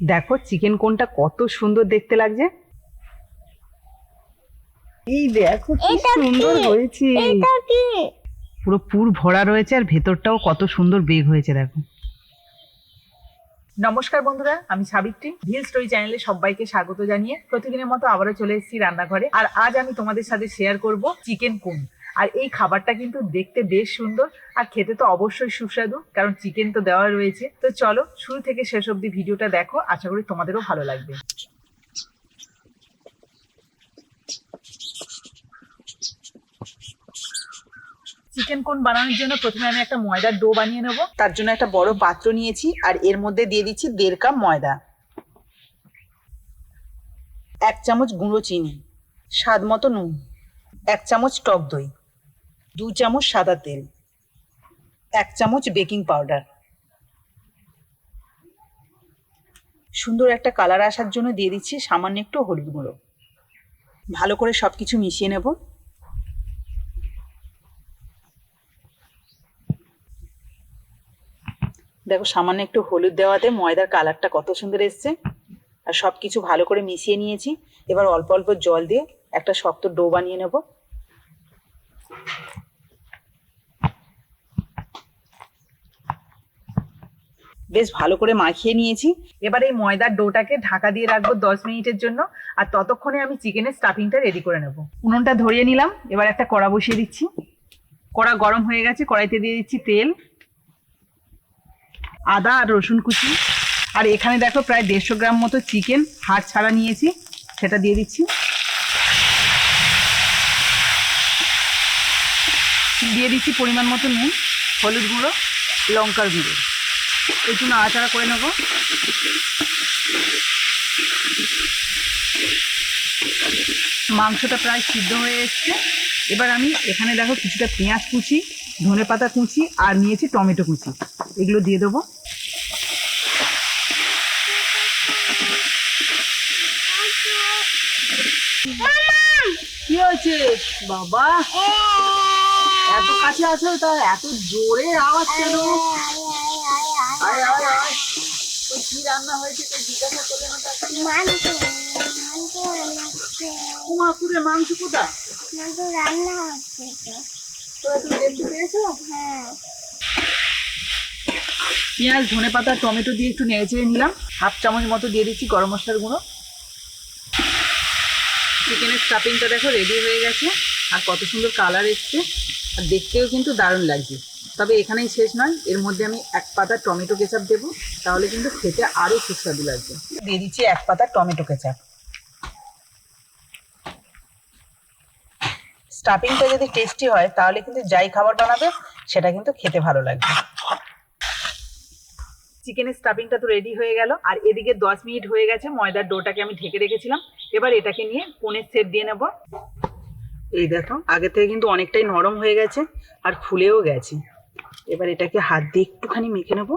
দেখো চিকেন কোনটা কত সুন্দর দেখতে লাগছে। এই দেখো কি সুন্দর হয়েছে। এটা কি? পুরো পুর ভরা রয়েছে আর ভেতরটাও কত সুন্দর বেগ হয়েছে দেখো। নমস্কার বন্ধুরা আমি সাবিত্রী। ভিল স্টোরি চ্যানেলে সবাইকে স্বাগত জানিয়ে প্রতিদিনের মতো আবারও চলে এসেছি রান্নাঘরে। আর আজ আমি তোমাদের সাথে শেয়ার করব চিকেন কুন। আর এই খাবারটা কিন্তু দেখতে বেশ সুন্দর আর খেতে তো অবশ্যই সুস্বাদু, কারণ চিকেন তো দেওয়া রয়েছে। তো চলো, শুরু থেকে শেষ অবধি ভিডিওটা দেখো, আশা করি তোমাদেরও ভালো লাগবে। চিকেন কোন বানানোর জন্য প্রথমে আমি একটা ময়দার ডো বানিয়ে নেব। তার জন্য একটা বড় পাত্র নিয়েছি, আর এর মধ্যে দিয়ে দিচ্ছি দেড় কাপ ময়দা। এক চামচ গুঁড়ো চিনি, স্বাদ মতো নুন, এক চামচ টক দই। দু চামচ সাদা তেল, এক চামচ বেকিং পাউডার। সুন্দর একটা কালার আসার জন্য দিয়ে দিচ্ছি সামান্য একটু হলুদ গুঁড়ো। ভালো করে সব কিছু মিশিয়ে নেব। দেখো, সামান্য একটু হলুদ দেওয়াতে ময়দার কালারটা কত সুন্দর এসছে। আর সব কিছু ভালো করে মিশিয়ে নিয়েছি। এবার অল্প অল্প জল দিয়ে একটা শক্ত ডো বানিয়ে নেব। বেশ ভালো করে মাখিয়ে নিয়েছি। এবার এই ময়দার ডোটাকে ঢাকা দিয়ে রাখব দশ মিনিটের জন্য আর ততক্ষণে আমি চিকেনের স্টাফিংটা রেডি করে নেব। উনুনটা ধরিয়ে নিলাম, এবার একটা কড়া বসিয়ে দিচ্ছি। কড়া গরম হয়ে গেছে, কড়াইতে দিয়ে দিচ্ছি তেল, আদা আর রসুন কুচি। আর এখানে দেখো প্রায় দেড়শো গ্রাম মতো চিকেন হাড় ছাড়া নিয়েছি, সেটা দিয়ে দিচ্ছি। দিয়ে দিচ্ছি পরিমাণ মতো নুন, হলুদ গুঁড়ো, লঙ্কার গুঁড়ো। একটু নাড়াচাড়া করে নেব। মাংসটা প্রায় সিদ্ধ হয়ে এসছে। এবার আমি এখানে দেখো কিছুটা পেঁয়াজ কুচি, ধনে পাতা কুচি আর নিয়েছি টমেটো কুচি। এগুলো দিয়ে দেবো। কি হয়েছে? বাবা, এত কাছে আছো তা এত জোরে আওয়াজ কেন? আয় আয় আয়। তো কি রান্না হয়েছে তো জিজ্ঞাসা করলে না তাকে? মাংস মাংস রান্নাচ্ছে কুমাকুরে মাংস কোথা মাংস রান্না হচ্ছে তো। তো দেখতে পেয়েছ? হ্যাঁ। পেঁয়াজ ধনে পাতা টমেটো দিয়ে একটু নেড়ে চেড়ে নিলাম। হাফ চামচ মতো দিয়ে দিচ্ছি গরম মশলার গুঁড়ো। চিকেনের স্টাফিংটা দেখো রেডি হয়ে গেছে। আর কত সুন্দর কালার এসছে। আর দেখতেও কিন্তু দারুণ লাগছে। তবে এখানেই শেষ নয়। এর মধ্যে আমি এক পাতা টমেটো কেচাপ দেবো। তাহলে কিন্তু খেতে আরও সুস্বাদু লাগবে। দিয়ে দিচ্ছি এক পাতা টমেটো কেচাপ। স্টাফিংটা যদি টেস্টি হয়, তাহলে কিন্তু যাই খাবার বানাবে, সেটা কিন্তু খেতে ভালো লাগবে। চিকেনের স্টাফিংটা তো রেডি হয়ে গেল। আর এদিকে দশ মিনিট হয়ে গেছে, ময়দার ডোটাকে আমি ঢেকে রেখেছিলাম। এবার এটাকে নিয়ে কোণের সেট দিয়ে নেব। এই দেখো, আগে থেকে কিন্তু অনেকটাই নরম হয়ে গেছে, আর ফুলেও গেছে। এবার এটাকে হাত দিয়ে একটুখানি মেখে নেব।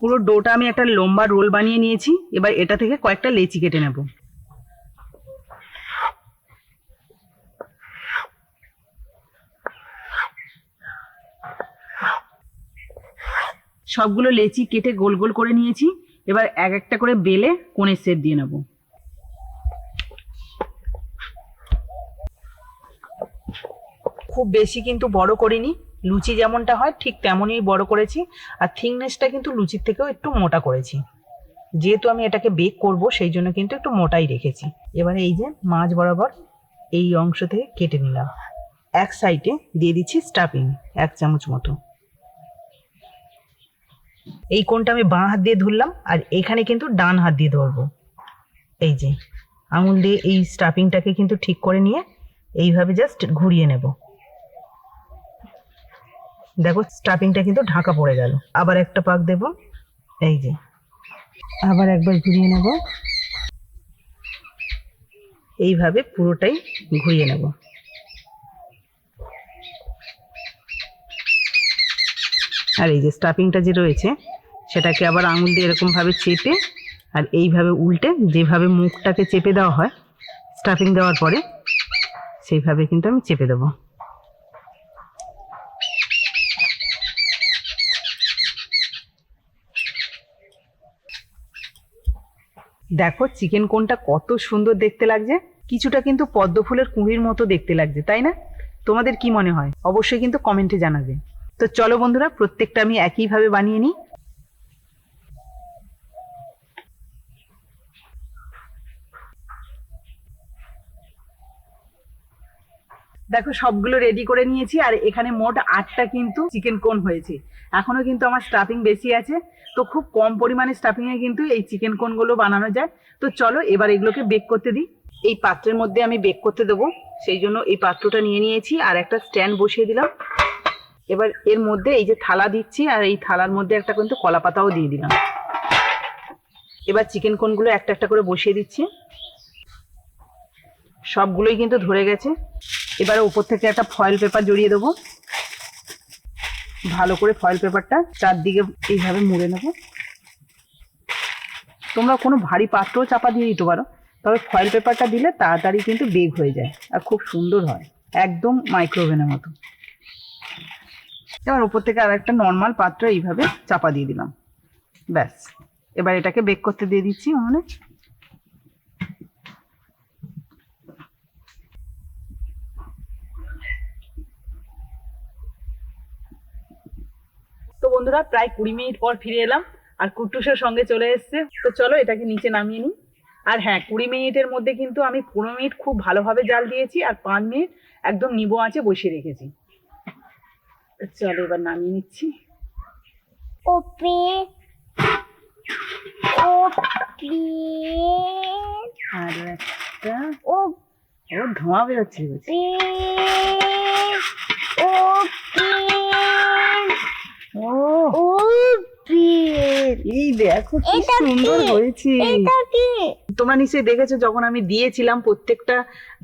পুরো ডোটা আমি একটা লম্বা রোল বানিয়ে নিয়েছি। এবার এটা থেকে কয়েকটা লেচি কেটে নেব। সবগুলো লেচি কেটে গোল গোল করে নিয়েছি। এবার এক একটা করে বেলে কোণের সেট দিয়ে নেব। খুব বেশি কিন্তু বড় করিনি। লুচি যেমনটা হয়, ঠিক তেমনই বড় করেছি। আর থিকনেসটা কিন্তু লুচির থেকেও একটু মোটা করেছি। যেহেতু আমি এটাকে বেক করব, সেই জন্য কিন্তু একটু মোটাই রেখেছি। এবারে এই যে মাছ বরাবর এই অংশ থেকে কেটে নিলাম। এক সাইডে দিয়ে দিচ্ছি স্টাফিং এক চামচ মতো। এই কোণটা আমি বাঁ হাত দিয়ে ধরলাম, আর এখানে কিন্তু ডান হাত দিয়ে ধরবো। এই যে, আঙুল দিয়ে এই স্টাফিংটাকে কিন্তু ঠিক করে নিয়ে, এইভাবে জাস্ট ঘুরিয়ে নেব। দেখো স্টাফিংটা কিন্তু ঢাকা পড়ে গেল। আবার একটা পাক দেব। এই যে। আবার একবার ঘুরিয়ে নেব। এইভাবে পুরোটাই ঘুরিয়ে নেব। আর এই যে স্টাফিংটা যে রয়েছে, সেটাকে আবার আঙুল দিয়ে এরকমভাবে চেপে আর এইভাবে উল্টে যেভাবে মুখটাকে চেপে দেওয়া হয় স্টাফিং দেওয়ার পরে, সেইভাবে কিন্তু আমি চেপে দেবো। দেখো চিকেন কোনটা কত সুন্দর দেখতে লাগছে। কিছুটা কিন্তু পদ্ম ফুলের কুঁড়ির মতো দেখতে লাগছে, তাই না? তোমাদের কি মনে হয়? অবশ্যই কিন্তু কমেন্টে জানাবে। তো চলো বন্ধুরা, প্রত্যেকটা আমি একইভাবে বানিয়ে নিই। দেখো, সবগুলো রেডি করে নিয়েছি আর এখানে মোট আটটা কিন্তু চিকেন কোন হয়েছে। এখনও কিন্তু আমার স্টাফিং বেশি আছে। তো খুব কম পরিমাণে স্টাফিং এ কিন্তু এই চিকেন কোনগুলো বানানো যায়। তো চলো, এবার এগুলোকে বেক করতে দিই। এই পাত্রের মধ্যে আমি বেক করতে দেবো। সেই জন্য এই পাত্রটা নিয়ে নিয়েছি আর একটা স্ট্যান্ড বসিয়ে দিলাম। এবার এর মধ্যে এই যে থালা দিচ্ছি আর এই থালার মধ্যে একটা কিন্তু কলা পাতাও দিয়ে দিলাম। এবার চিকেন কোনগুলো একটা একটা করে বসিয়ে দিচ্ছি। সবগুলোই কিন্তু ধরে গেছে। এবারে উপর থেকে একটা ফয়েল পেপার জড়িয়ে দেবো। ভালো করে ফয়েল পেপারটা চারদিকে এইভাবে মুড়ে নেব। তোমরা কোনো ভারী পাত্রও চাপা দিয়ে দিতে পারো, তবে ফয়েল পেপারটা দিলে তাড়াতাড়ি কিন্তু বেগ হয়ে যায় আর খুব সুন্দর হয়, একদম মাইক্রোওভেনের মতো। এবার উপর থেকে আর একটা নর্মাল পাত্র এইভাবে চাপা দিয়ে দিলাম। ব্যাস, এবার এটাকে বেক করতে দিয়ে দিচ্ছি মানে তো বন্ধুরা প্রায় কুড়ি মিনিট পর ফিরে এলাম আর কুট্টুসের সঙ্গে চলে এসেছে। তো চলো এটাকে নিচে নামিয়ে নিই। আর হ্যাঁ কুড়ি মিনিটের মধ্যে কিন্তু আমি পনেরো মিনিট খুব ভালোভাবে জাল দিয়েছি আর পাঁচ মিনিট একদম নিবো আঁচে বসিয়ে রেখেছি। চলো এবার নামিয়ে নিচ্ছি। ওপে ওপে আর একটা। ওপে ও ধোঁয়া বেরোচ্ছে। ও ওপে এই দেখো কি? সুন্দর হয়েছে। এটা কি? তোমরা নিশ্চয়ই দেখেছ যখন আমি দিয়েছিলাম প্রত্যেকটা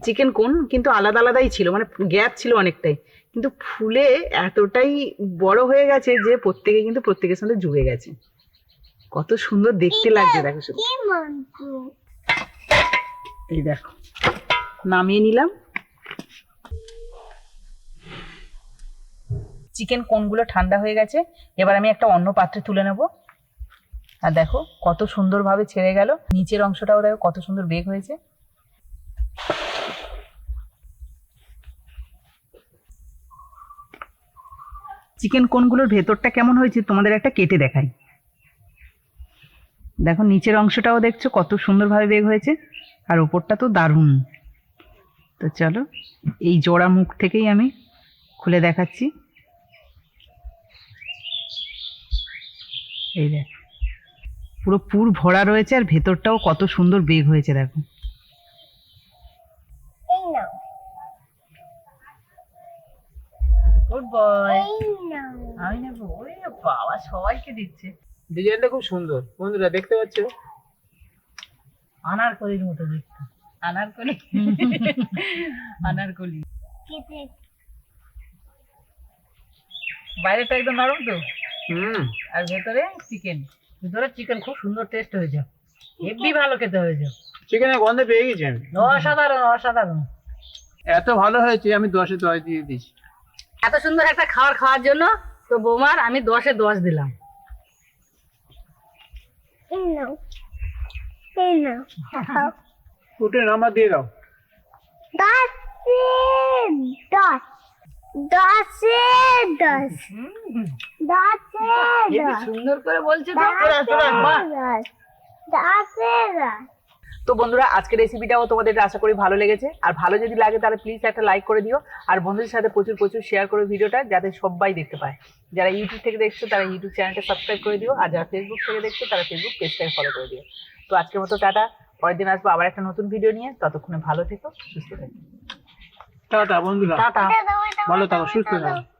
চিকেন কোন কিন্তু আলাদা আলাদাই ছিল মানে গ্যাপ ছিল অনেকটাই। কিন্তু ফুলে এতটাই বড় হয়ে গেছে যে প্রত্যেকে কিন্তু প্রত্যেকের সাথে জুড়ে গেছে। কত সুন্দর দেখতে লাগছে দেখো শুধু। এই দেখো নামিয়ে নিলাম। চিকেন কোনগুলো ঠান্ডা হয়ে গেছে এবার আমি একটা অন্য পাত্রে তুলে নেব। আর দেখো, কত সুন্দরভাবে ছেড়ে গেল। নিচের অংশটাও দেখো, কত সুন্দর বেগ হয়েছে। চিকেন কোনগুলোর ভেতরটা কেমন হয়েছে তোমাদের একটা কেটে দেখাই। দেখো, নিচের অংশটাও দেখছ, কত সুন্দরভাবে বেগ হয়েছে। আর ওপরটা তো দারুণ। তো চলো, এই জোড়া মুখ থেকেই আমি খুলে দেখাচ্ছি। এই দেখ। পুরো পুর ভরা রয়েছে আর ভেতরটাও কত সুন্দর বেগ হয়েছে দেখো। গুড বয় আমি নেব। বাবা সবাইকে দিচ্ছে। ডিজাইনটা খুব সুন্দর। বন্ধুরা দেখতে পাচ্ছ? আনারকলির মতো দেখতে। আনারকলি? আনারকলি। বাইরেটা একদম নরম তো? হুম। আর ভেতরে চিকেন ভেতরে চিকেন খুব সুন্দর টেস্ট হয়েছে। হেভি ভালো খেতে হয়েছে। চিকেনের গন্ধ পেয়ে গেছি আমি। অসাধারণ অসাধারণ। এত ভালো হয়েছে আমি দশে দশ দিয়ে দিয়েছি। এত সুন্দর একটা খাবার খাওয়ার জন্য তো বৌমার আমি দশে দশ দিলাম। উঠে নাম্বার দিয়ে দাও। দশে দশ। দশে দশ দশে দশ সুন্দর করে বলছে দশে দশে দশ তো বন্ধুরা আজকের রেসিপিটাও তোমাদের আশা করি ভালো লেগেছে। আর ভালো যদি লাগে তাহলে প্লিজ একটা লাইক করে দিও। আর বন্ধুদের সাথে প্রচুর প্রচুর শেয়ার করো ভিডিওটা যাতে সবাই দেখতে পায়। যারা ইউটিউব থেকে দেখছ তারা ইউটিউব চ্যানেলটা সাবস্ক্রাইব করে দিও। আর যারা ফেসবুক থেকে দেখছ তারা ফেসবুক পেজটাকে ফলো করে দিও। তো আজকের মতো টাটা। পরের দিন আসব আবার একটা নতুন ভিডিও নিয়ে। ততক্ষণে ভালো থেকো সুস্থ থেকো। টাটা বন্ধুরা। টাটা। ভালো থাকো সুস্থ থাকো।